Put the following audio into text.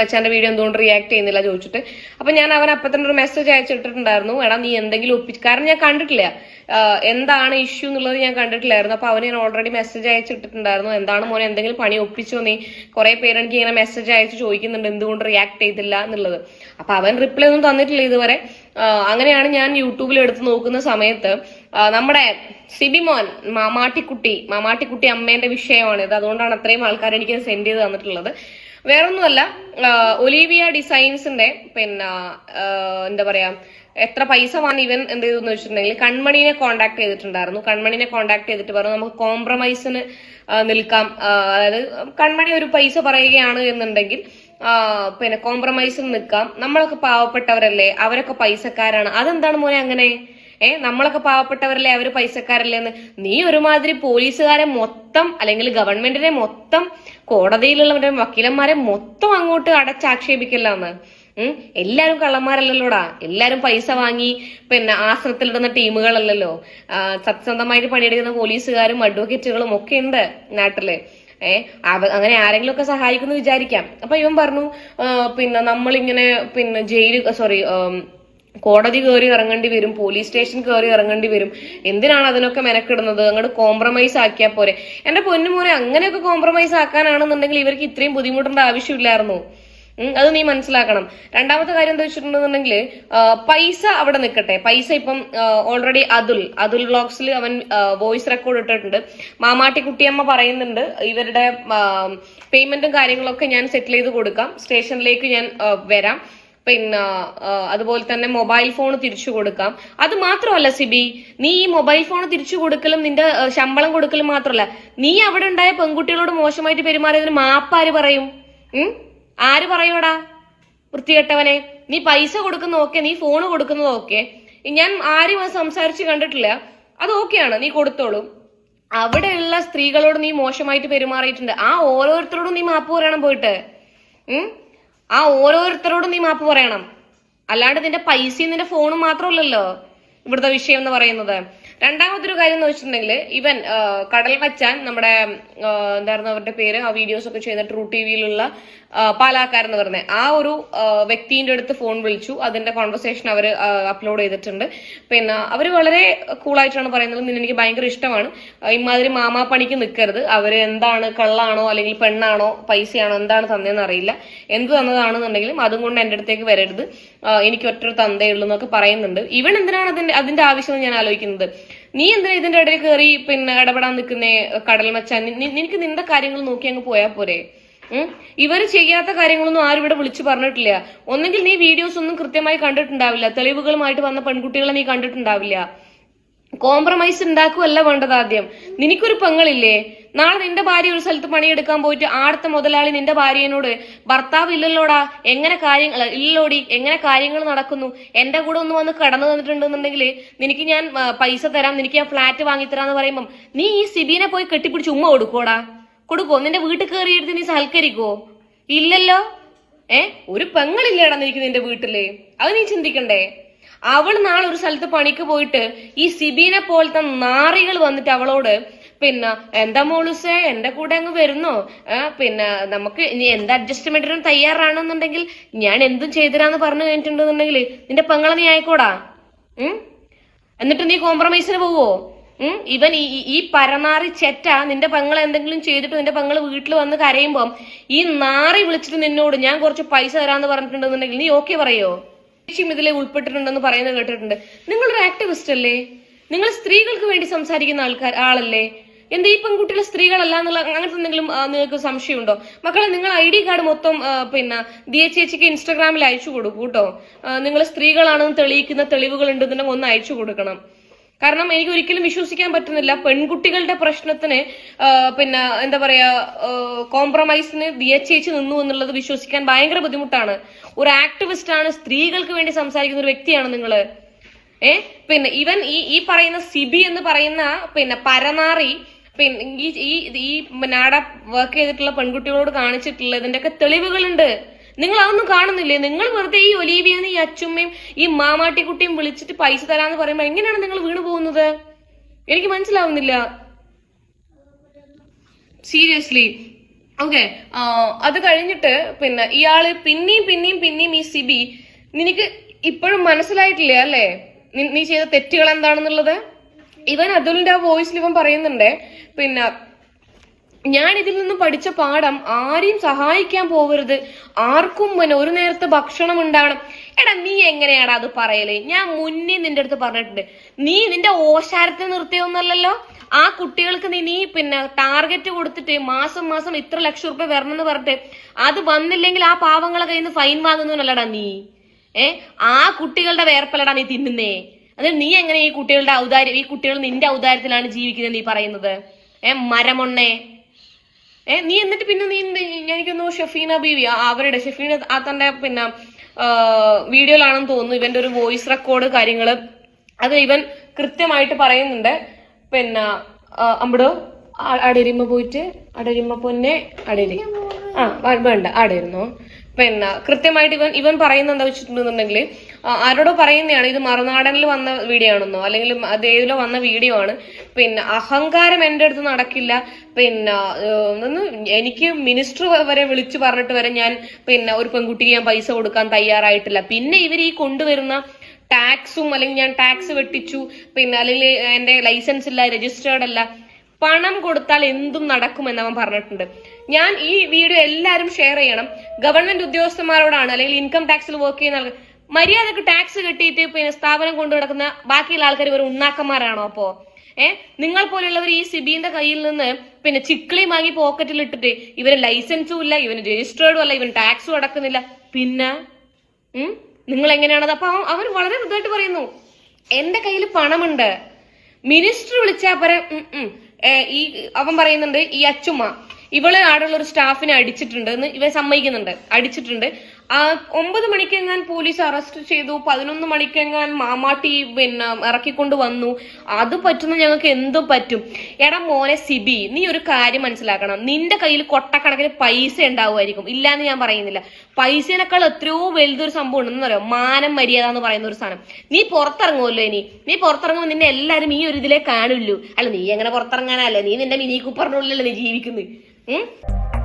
മച്ചാന്റെ video എന്തുകൊണ്ട് react ചെയ്യുന്നില്ല ചോദിച്ചിട്ട്. അപ്പൊ ഞാൻ അവൻ അപ്പൊ തന്നെ ഒരു മെസ്സേജ് അയച്ചിട്ടിട്ടുണ്ടായിരുന്നു എടാ നീ എന്തെങ്കിലും ഒപ്പിച്ച് കാരണം ഞാൻ കണ്ടിട്ടില്ല. എന്താണ് ഇഷ്യൂ എന്നുള്ളത് ഞാൻ കണ്ടിട്ടില്ലായിരുന്നു. അപ്പൊ അവന് ഞാൻ ഓൾറെഡി മെസ്സേജ് അയച്ചിട്ടിട്ടുണ്ടായിരുന്നു എന്താണ് മോനെ എന്തെങ്കിലും പണി ഒപ്പിച്ചോ നീ? കുറെ പേര് എനിക്ക് ഇങ്ങനെ മെസ്സേജ് അയച്ച് ചോദിക്കുന്നുണ്ട്. എന്തുകൊണ്ട് റിയാക്ട് ചെയ്തില്ല എന്നുള്ളത്. അപ്പൊ അവൻ റിപ്ലൈ ഒന്നും തന്നിട്ടില്ല ഇതുവരെ. അങ്ങനെയാണ് ഞാൻ യൂട്യൂബിൽ എടുത്ത് നോക്കുന്ന സമയത്ത് നമ്മുടെ സിബിമോൻ മാമാട്ടിക്കുട്ടി മാമാട്ടിക്കുട്ടി അമ്മേന്റെ വിഷയമാണ്. ഇത് അതുകൊണ്ടാണ് അത്രയും ആൾക്കാർ എനിക്ക് സെൻഡ് ചെയ്ത് തന്നിട്ടുള്ളത്. വേറൊന്നുമല്ല ഒലീവിയ ഡിസൈൻസിന്റെ പിന്നെ എന്താ പറയാ എത്ര പൈസ വാങ്ങി ഇവൻ എന്ത് ചെയ്തെന്ന് വെച്ചിട്ടുണ്ടെങ്കിൽ കൺമണിനെ കോണ്ടാക്ട് ചെയ്തിട്ടുണ്ടായിരുന്നു. കൺമണിനെ കോണ്ടാക്ട് ചെയ്തിട്ട് പറഞ്ഞു നമുക്ക് കോംപ്രമൈസിന് നിൽക്കാം. അതായത് കൺമണി ഒരു പൈസ പറയുകയാണ് എന്നുണ്ടെങ്കിൽ പിന്നെ കോംപ്രമൈസിന് നിൽക്കാം. നമ്മളൊക്കെ പാവപ്പെട്ടവരല്ലേ അവരൊക്കെ പൈസക്കാരാണ്. അതെന്താണ് മോനെ അങ്ങനെ? ഏ നമ്മളൊക്കെ പാവപ്പെട്ടവരല്ലേ അവർ പൈസക്കാരല്ലേന്ന്. നീ ഒരുമാതിരി പോലീസുകാരെ മൊത്തം അല്ലെങ്കിൽ ഗവൺമെന്റിനെ മൊത്തം കോടതിയിലുള്ളവരുടെ വക്കീലന്മാരെ മൊത്തം അങ്ങോട്ട് അടച്ചാക്ഷേപിക്കല്ലാന്ന്. എല്ലാരും കള്ളന്മാരല്ലല്ലോടാ. എല്ലാരും പൈസ വാങ്ങി പിന്നെ ആശ്രമത്തിലിടുന്ന ടീമുകളല്ലല്ലോ. സത്യസന്ധമായിട്ട് പണിയെടുക്കുന്ന പോലീസുകാരും അഡ്വക്കേറ്റുകളും ഒക്കെ ഉണ്ട് നാട്ടിൽ. ഏഹ് അങ്ങനെ ആരെങ്കിലും ഒക്കെ സഹായിക്കുന്നു വിചാരിക്കാം. അപ്പൊ ഇവൻ പറഞ്ഞു പിന്നെ നമ്മളിങ്ങനെ പിന്നെ ജയിൽ സോറി കോടതി കയറി ഇറങ്ങേണ്ടി വരും പോലീസ് സ്റ്റേഷൻ കയറി ഇറങ്ങേണ്ടി വരും. എന്തിനാണ് അതിനൊക്കെ മെനക്കിടുന്നത്? അങ്ങോട്ട് കോംപ്രമൈസ് ആക്കിയാൽ പോരെ. എന്റെ പൊന്നുമോനെ അങ്ങനെയൊക്കെ കോംപ്രമൈസ് ആക്കാനാണെന്നുണ്ടെങ്കിൽ ഇവർക്ക് ഇത്രയും ബുദ്ധിമുട്ടേണ്ട ആവശ്യമില്ലായിരുന്നു. അത് നീ മനസ്സിലാക്കണം. രണ്ടാമത്തെ കാര്യം എന്താ വെച്ചിട്ടുണ്ടെന്നുണ്ടെങ്കിൽ പൈസ അവിടെ നിൽക്കട്ടെ. പൈസ ഇപ്പം ഓൾറെഡി അതുൽ. അതുൽ വ്ളോഗ്സിൽ അവൻ വോയിസ് റെക്കോർഡ് ഇട്ടിട്ടുണ്ട്. മാമാട്ടി കുട്ടിയമ്മ പറയുന്നുണ്ട് ഇവരുടെ പേയ്മെന്റും കാര്യങ്ങളൊക്കെ ഞാൻ സെറ്റിൽ ചെയ്ത് കൊടുക്കാം. സ്റ്റേഷനിലേക്ക് ഞാൻ വരാം. പിന്നെ അതുപോലെ തന്നെ മൊബൈൽ ഫോൺ തിരിച്ചു കൊടുക്കാം. അത് മാത്രമല്ല സിബി നീ ഈ മൊബൈൽ ഫോൺ തിരിച്ചു കൊടുക്കലും നിന്റെ ശമ്പളം കൊടുക്കലും മാത്രമല്ല നീ അവിടെ ഉണ്ടായ പെൺകുട്ടികളോട് മോശമായിട്ട് പെരുമാറിയതിന് മാപ്പാര് പറയും? ആര് പറയൂടാ? വൃത്തികെട്ടവനെ. നീ പൈസ കൊടുക്കുന്നതൊക്കെ നീ ഫോൺ കൊടുക്കുന്നതൊക്കെ ഞാൻ ആരും അത് സംസാരിച്ച് കണ്ടിട്ടില്ല. അത് ഓക്കെയാണ് നീ കൊടുത്തോളൂ. അവിടെയുള്ള സ്ത്രീകളോട് നീ മോശമായിട്ട് പെരുമാറിയിട്ടുണ്ട്. ആ ഓരോരുത്തരോടും നീ മാപ്പ് പറയണം പോയിട്ട്. ഉം? ആ ഓരോരുത്തരോടും നീ മാപ്പ് പറയണം. അല്ലാണ്ട് നിന്റെ പൈസയും നിന്റെ ഫോണും മാത്രമല്ലല്ലോ ഇവിടുത്തെ വിഷയം എന്ന് പറയുന്നത്. രണ്ടാമതൊരു കാര്യം എന്ന് വെച്ചിട്ടുണ്ടെങ്കിൽ ഇവൻ കടൽ വച്ചാൻ നമ്മുടെ എന്തായിരുന്നു അവരുടെ പേര് ആ വീഡിയോസ് ഒക്കെ ചെയ്യുന്ന ട്രൂ ടി വിയിലുള്ള പാലാക്കാരെന്ന് പറഞ്ഞ. ആ ഒരു വ്യക്തിന്റെ അടുത്ത് ഫോൺ വിളിച്ചു. അതിന്റെ കോൺവെർസേഷൻ അവർ അപ്ലോഡ് ചെയ്തിട്ടുണ്ട്. പിന്നെ അവർ വളരെ കൂളായിട്ടാണ് പറയുന്നത്. നിന്നെ എനിക്ക് ഭയങ്കര ഇഷ്ടമാണ്. ഇമാതിരി മാമാ പണിക്ക് നിൽക്കരുത് അവർ എന്താണ് കള്ളാണോ അല്ലെങ്കിൽ പെണ്ണാണോ പൈസയാണോ എന്താണ് തന്നതെന്ന് അറിയില്ല. എന്ത് തന്നതാണെന്നുണ്ടെങ്കിലും അതും കൊണ്ട് എന്റെ അടുത്തേക്ക് വരരുത്. എനിക്ക് ഒറ്റ തന്തേ ഉള്ളൂ എന്നൊക്കെ പറയുന്നുണ്ട്. ഇവൻ എന്തിനാണ് അതിന്റെ അതിന്റെ ആവശ്യം ഞാൻ ആലോചിക്കുന്നത്? നീ എന്തിനാ ഇതിന്റെ ഇടയിൽ കയറി പിന്നെ ഇടപെടാൻ നിൽക്കുന്നേ കടൽ മച്ചാൻ? നിനക്ക് നിന്റെ കാര്യങ്ങൾ നോക്കി അങ്ങ് പോയാൽ പോരെ. ഉം? ഇവർ ചെയ്യാത്ത കാര്യങ്ങളൊന്നും ആരും ഇവിടെ വിളിച്ചു പറഞ്ഞിട്ടില്ല. ഒന്നെങ്കിൽ നീ വീഡിയോസ് ഒന്നും കൃത്യമായി കണ്ടിട്ടുണ്ടാവില്ല. തെളിവുകളുമായിട്ട് വന്ന പെൺകുട്ടികളെ നീ കണ്ടിട്ടുണ്ടാവില്ല. കോംപ്രമൈസ് ഉണ്ടാക്കുകയല്ല വേണ്ടത് ആദ്യം. നിനക്കൊരു പെങ്ങളില്ലേ? നാളെ നിന്റെ ഭാര്യ ഒരു സ്ഥലത്ത് പണിയെടുക്കാൻ പോയിട്ട് ആടത്തെ മുതലാളി നിന്റെ ഭാര്യനോട് ഭർത്താവ് ഇല്ലല്ലോടാ? എങ്ങനെ കാര്യങ്ങൾ ഇല്ലല്ലോടി എങ്ങനെ കാര്യങ്ങൾ നടക്കുന്നു? എന്റെ കൂടെ ഒന്ന് വന്ന് കടന്നു തന്നിട്ടുണ്ടെന്നുണ്ടെങ്കിൽ നിനക്ക് ഞാൻ പൈസ തരാം നിനക്ക് ഞാൻ ഫ്ലാറ്റ് വാങ്ങിത്തരാന്ന് പറയുമ്പം നീ ഈ സിബിനെ പോയി കെട്ടിപ്പിടിച്ച് ഉമ്മ കൊടുക്കോടാ കൊടുക്കോ നിന്റെ വീട്ടിൽ കയറിയെടുത്ത് നീ സൽക്കരിക്കോ ഇല്ലല്ലോ. ഏ? ഒരു പെങ്ങളില്ലേടാ നിനക്ക് നിന്റെ വീട്ടിൽ. അത് നീ ചിന്തിക്കണ്ടേ? അവൾ നാളെ ഒരു സ്ഥലത്ത് പണിക്ക് പോയിട്ട് ഈ സിബീനെ പോലത്തെ നാറികൾ വന്നിട്ട് അവളോട് പിന്നെ എന്താ മോളുസേ എന്റെ കൂടെ അങ്ങ് വരുന്നോ? പിന്നെ നമുക്ക് ഇനി എന്ത് അഡ്ജസ്റ്റ്മെന്റിനും തയ്യാറാണെന്നുണ്ടെങ്കിൽ ഞാൻ എന്തും ചെയ്തരാന്ന് പറഞ്ഞു കഴിഞ്ഞിട്ടുണ്ടെന്നുണ്ടെങ്കിൽ നിന്റെ പെങ്ങളെ നീ ആയിക്കോടാ. ഉം? എന്നിട്ട് നീ കോംപ്രമൈസിന് പോവോ? ഇവൻ ഈ ഈ- പരനാറി ചെറ്റ നിന്റെ പെങ്ങൾ എന്തെങ്കിലും ചെയ്തിട്ട് നിന്റെ പെങ്ങൾ വീട്ടിൽ വന്ന് കരയുമ്പം ഈ നാറി വിളിച്ചിട്ട് നിന്നോട് ഞാൻ കുറച്ച് പൈസ തരാന്ന് പറഞ്ഞിട്ടുണ്ടെന്നുണ്ടെങ്കിൽ നീ ഓക്കെ പറയോ? ചേച്ചിയും ഇതിലെ ഉൾപ്പെട്ടിട്ടുണ്ടെന്ന് പറയുന്നത് കേട്ടിട്ടുണ്ട്. നിങ്ങളൊരു ആക്ടിവിസ്റ്റ് അല്ലേ? നിങ്ങൾ സ്ത്രീകൾക്ക് വേണ്ടി സംസാരിക്കുന്ന ആൾക്കാർ ആളല്ലേ? എന്താ ഈ പെൺകുട്ടികൾ സ്ത്രീകളല്ല എന്നുള്ള അങ്ങനത്തെ എന്തെങ്കിലും നിങ്ങൾക്ക് സംശയമുണ്ടോ? മക്കളെ നിങ്ങൾ ഐ ഡി കാർഡ് മൊത്തം പിന്നെ ദിയ ചേച്ചിക്ക് ഇൻസ്റ്റാഗ്രാമിൽ അയച്ചു കൊടുക്കൂ കേട്ടോ. നിങ്ങൾ സ്ത്രീകളാണെന്ന് തെളിയിക്കുന്ന തെളിവുകൾ ഉണ്ടെന്നുണ്ടെങ്കിൽ ഒന്ന് അയച്ചു കൊടുക്കണം. കാരണം എനിക്ക് ഒരിക്കലും വിശ്വസിക്കാൻ പറ്റുന്നില്ല പെൺകുട്ടികളുടെ പ്രശ്നത്തിന് പിന്നെ എന്താ പറയാ കോംപ്രമൈസിന് എച്ച് നിന്നു എന്നുള്ളത് വിശ്വസിക്കാൻ ഭയങ്കര ബുദ്ധിമുട്ടാണ്. ഒരു ആക്ടിവിസ്റ്റ് ആണ് സ്ത്രീകൾക്ക് വേണ്ടി സംസാരിക്കുന്ന ഒരു വ്യക്തിയാണ് നിങ്ങൾ. ഏ? പിന്നെ ഇവൻ ഈ ഈ പറയുന്ന സിബി എന്ന് പറയുന്ന പിന്നെ പരനാറി പിന്നെ ഈ ഈ നാട വർക്ക് ചെയ്തിട്ടുള്ള പെൺകുട്ടികളോട് കാണിച്ചിട്ടുള്ള ഇതിന്റെയൊക്കെ തെളിവുകളുണ്ട്. നിങ്ങൾ അതൊന്നും കാണുന്നില്ലേ? നിങ്ങൾ വെറുതെ ഈ ഒലീവിയെന്ന് ഈ അച്ചുമ്മയും ഈ മാമാട്ടിക്കുട്ടിയും വിളിച്ചിട്ട് പൈസ തരാന്ന് പറയുമ്പോൾ എങ്ങനെയാണ് നിങ്ങൾ വീണു പോകുന്നത്? എനിക്ക് മനസ്സിലാവുന്നില്ല. സീരിയസ്ലി ഓക്കെ അത് കഴിഞ്ഞിട്ട് പിന്നെ ഇയാൾ പിന്നെയും പിന്നെയും പിന്നെയും ഈ സിബി നിനക്ക് ഇപ്പോഴും മനസ്സിലായിട്ടില്ല അല്ലേ? നീ ചെയ്ത തെറ്റുകൾ എന്താണെന്നുള്ളത്? ഇവൻ അതുലിന്റെ ആ വോയിസിൽ ഇവൻ പറയുന്നുണ്ട് പിന്നെ ഞാൻ ഇതിൽ നിന്ന് പഠിച്ച പാഠം ആരെയും സഹായിക്കാൻ പോകരുത് ആർക്കും പിന്നെ ഒരു നേരത്തെ ഭക്ഷണം ഉണ്ടാവണം. എടാ നീ എങ്ങനെയാടാ അത് പറയൽ? ഞാൻ മുന്നേ നിന്റെ അടുത്ത് പറഞ്ഞിട്ടുണ്ട്. നീ നിന്റെ ഓശാരത്തെ നിർത്തിയൊന്നല്ലല്ലോ? ആ കുട്ടികൾക്ക് നീ നീ പിന്നെ ടാർഗറ്റ് കൊടുത്തിട്ട് മാസം മാസം ഇത്ര ലക്ഷം റുപ്യ വരണം എന്ന് പറഞ്ഞിട്ട് അത് വന്നില്ലെങ്കിൽ ആ പാവങ്ങളെ കയ്യിൽ നിന്ന് ഫൈൻ വാങ്ങുന്നവനല്ലടാ നീ. ഏ? ആ കുട്ടികളുടെ വേർപ്പല്ലടാ നീ തിന്നുന്നേ. അത് നീ എങ്ങനെ ഈ കുട്ടികളുടെ ഔദാര്യം ഈ കുട്ടികൾ നിന്റെ ഔദാര്യത്തിലാണ് ജീവിക്കുന്നത് നീ പറയുന്നത്? ഏ മരമൊണ്ണേ. ഏ നീ എന്നിട്ട് പിന്നെ നീ എനിക്കൊന്നു ഷഫീന ബീവി അവരുടെ ഷഫീന ആ തന്റെ പിന്നെ വീഡിയോയിലാണെന്ന് തോന്നുന്നു ഇവന്റെ ഒരു വോയിസ് റെക്കോർഡ് കാര്യങ്ങൾ അത് ഇവൻ കൃത്യമായിട്ട് പറയുന്നുണ്ട്. പിന്നെ അമ്പടോ അടരിമ്മ പോയിട്ട് അടരിമ്മ പൊന്നെ അടരി. ആ വേണ്ട അടയിരുന്നോ പിന്നെ കൃത്യമായിട്ട് ഇവൻ ഇവൻ പറയുന്ന എന്താ വെച്ചിട്ടുണ്ടെന്നുണ്ടെങ്കിൽ ആരോടോ പറയുന്നതാണ് ഇത് മറുനാടനിൽ വന്ന വീഡിയോ ആണെന്നോ അല്ലെങ്കിൽ അതേതിലോ വന്ന വീഡിയോ ആണ്. പിന്നെ അഹങ്കാരം എന്റെ അടുത്ത് നടക്കില്ല. പിന്നെ എനിക്ക് മിനിസ്റ്റർ വരെ വിളിച്ചു പറഞ്ഞിട്ട് വരെ ഞാൻ പിന്നെ ഒരു പെൺകുട്ടിക്ക് ഞാൻ പൈസ കൊടുക്കാൻ തയ്യാറായിട്ടില്ല. പിന്നെ ഇവർ ഈ കൊണ്ടുവരുന്ന ടാക്സും അല്ലെങ്കിൽ ഞാൻ ടാക്സ് വെട്ടിച്ചു. പിന്നെ അല്ലെങ്കിൽ എന്റെ ലൈസൻസ് ഇല്ല രജിസ്റ്റേർഡ് അല്ല. പണം കൊടുത്താൽ എന്തും നടക്കുമെന്ന് അവൻ പറഞ്ഞിട്ടുണ്ട്. ഞാൻ ഈ വീഡിയോ എല്ലാവരും ഷെയർ ചെയ്യണം. ഗവൺമെന്റ് ഉദ്യോഗസ്ഥന്മാരോടാണ് അല്ലെങ്കിൽ ഇൻകം ടാക്സിൽ വർക്ക് ചെയ്യുന്ന ആൾക്കാർ. മര്യാദയ്ക്ക് ടാക്സ് കെട്ടിയിട്ട് പിന്നെ സ്ഥാപനം കൊണ്ടു നടക്കുന്ന ബാക്കിയുള്ള ആൾക്കാർ ഇവർ ഉണ്ണാക്കന്മാരാണോ അപ്പോ? ഏഹ് നിങ്ങൾ പോലെയുള്ളവർ ഈ സിബിന്റെ കയ്യിൽ നിന്ന് പിന്നെ ചിക്കിളി വാങ്ങി പോക്കറ്റിൽ ഇട്ടിട്ട് ഇവന് ലൈസൻസും ഇല്ല ഇവന് രജിസ്റ്റേർഡും അല്ല ഇവൻ ടാക്സും അടക്കുന്നില്ല. പിന്നെ? നിങ്ങൾ എങ്ങനെയാണത്? അപ്പൊ അവൻ വളരെ ഇതായിട്ട് പറയുന്നു. എന്റെ കയ്യിൽ പണമുണ്ട്. മിനിസ്റ്റർ വിളിച്ചാ പറ ഉം, ഉം. ഏ, ഈ അവൻ പറയുന്നുണ്ട് ഈ അച്ചുമ്മ. ഇവൾ ആടുള്ള ഒരു സ്റ്റാഫിനെ അടിച്ചിട്ടുണ്ട് എന്ന് ഇവൻ സമ്മതിക്കുന്നുണ്ട്. അടിച്ചിട്ടുണ്ട്. ഒമ്പത് മണിക്കെങ്ങാൻ പോലീസ് അറസ്റ്റ് ചെയ്തു. പതിനൊന്ന് മണിക്കെങ്ങാൻ മാമാട്ടി പിന്നെ ഇറക്കിക്കൊണ്ട് വന്നു. അത് പറ്റുന്ന ഞങ്ങൾക്ക് എന്തും പറ്റും. എടാ മോനെ സിബി നീ ഒരു കാര്യം മനസ്സിലാക്കണം. നിന്റെ കയ്യിൽ കൊട്ടക്കണക്കിന് പൈസ ഉണ്ടാവുമായിരിക്കും. ഇല്ലാന്ന് ഞാൻ പറയുന്നില്ല. പൈസേനേക്കാൾ എത്രയോ വലുതൊരു സംഭവം ഉണ്ടെന്ന് പറയാം മാനം മര്യാദ എന്ന് പറയുന്ന ഒരു സാധനം. നീ പുറത്തിറങ്ങുമല്ലോ ഇനി. നീ പുറത്തിറങ്ങുമ്പോൾ നിന്നെ എല്ലാരും ഈ ഒരു ഇതിലേ കാണുള്ളൂ. അല്ല നീ എങ്ങനെ പുറത്തിറങ്ങാനല്ലേ നീ നിന്റെ മിനി കൂപ്പറിനുള്ളിലല്ലേ നീ ജീവിക്കുന്നത്